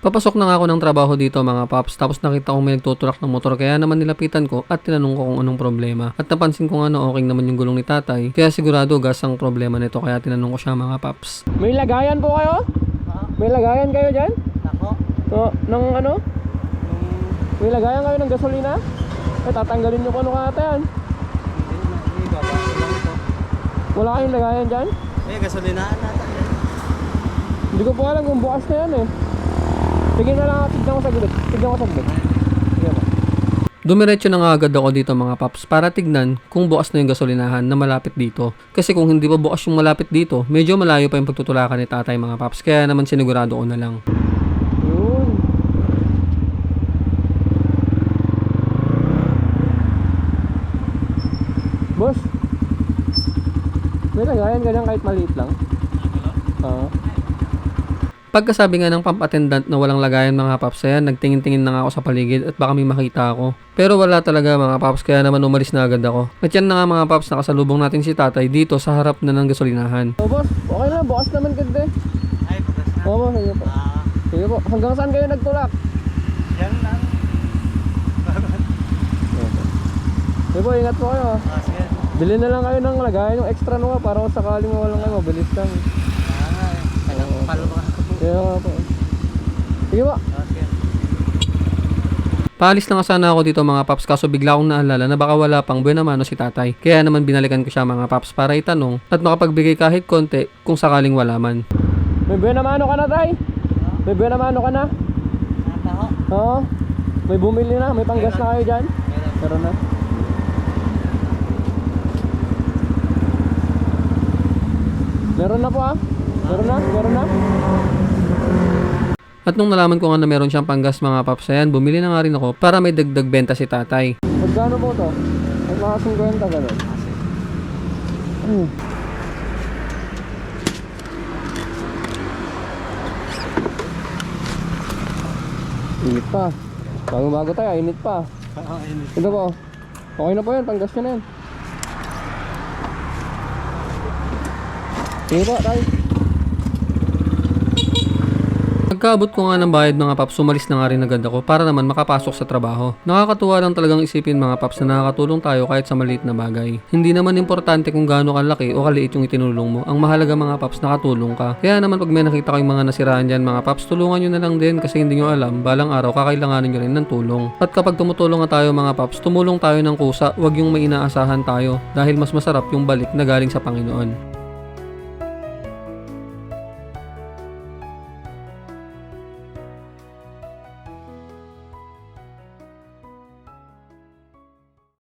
Papasok na nga ako ng trabaho dito mga paps tapos nakita kong may nagtutulak ng motor kaya naman nilapitan ko at tinanong ko kung anong problema. At napansin ko nga na okay naman yung gulong ni tatay kaya sigurado gas ang problema nito kaya tinanong ko siya mga paps. May lagayan po kayo? May lagayan kayo dyan? Nako. So, ng ano? May lagayan kayo ng gasolina? Eh tatanggalin nyo ko ano kata yan? Wala kayong lagayan dyan? Eh, gasolinaan natin. yan. Hindi ko po alam kung bukas na yan eh. Sige na lang, tignan ko saglit. Tignan ko saglit. Dumiretso na nga agad ako dito mga paps para tignan kung bukas na yung gasolinahan na malapit dito. Kasi kung hindi pa bukas yung malapit dito, medyo malayo pa yung pagtutulakan ni tatay mga paps. Kaya naman sinigurado ko na lang. Yun. Boss, may lagayan ka kahit maliit lang? Oo. Pagkasabi nga ng pump attendant na walang lagayan mga paps, ayan, nagtingin-tingin na nga ako sa paligid at baka may makita ako. Pero wala talaga mga paps, kaya naman umalis na agad ako. At yan na nga mga paps, nakasalubong natin si tatay dito sa harap na ng gasolinahan. Oh boss, okay na, bukas naman ganda. Ay, bukas na. Oo, boss, sige po. Ah, Sige po, hanggang saan kayo nagtulak? yan lang. Sige po, ingat po kayo. ah. Sige. Bili na lang kayo ng lagayan yung extra nung para kung sakaling mawalan kayo, mabilis lang. Ah, nga eh. Kailangan palo ba ako po? Kaya po. Sige po. Paalis na nga sana ako dito mga paps kaso bigla akong naalala na baka wala pang buwan mano si tatay. Kaya naman binalikan ko siya mga paps para itanong at makapagbigay kahit konti kung sakaling wala man. May buwan mano ka na tay? May buwan mano ka na? Nata ho. Oo. May bumili na, may panggas na kayo dyan? Meron. Meron na. Meron na po ah. Meron na, meron na. At nung nalaman ko nga na meron siyang panggas mga paps, ayan, bumili na nga rin ako para may dagdag benta si tatay. Magkano po to? At mga 50 ganun. Hmm. Init pa. Bago-bago tayo, init pa. Ah, init. Ito po. Okay na po yan, panggas nyo na yan. Sige po, tayo. Pagkaabot ko nga ng bayad mga paps, sumalis na nga rin agad ako para naman makapasok sa trabaho. Nakakatuwa lang talagang isipin mga paps na nakakatulong tayo kahit sa maliit na bagay. Hindi naman importante kung gaano kalaki o kaliit yung itinulong mo. Ang mahalaga mga paps, nakatulong ka. Kaya naman pag may nakita kayong mga nasiraan dyan mga paps, tulungan nyo na lang din kasi hindi nyo alam, balang araw kakailanganin nyo rin ng tulong. At kapag tumutulong nga tayo mga paps, tumulong tayo ng kusa, wag yung may inaasahan tayo dahil mas masarap yung balik na galing sa Panginoon.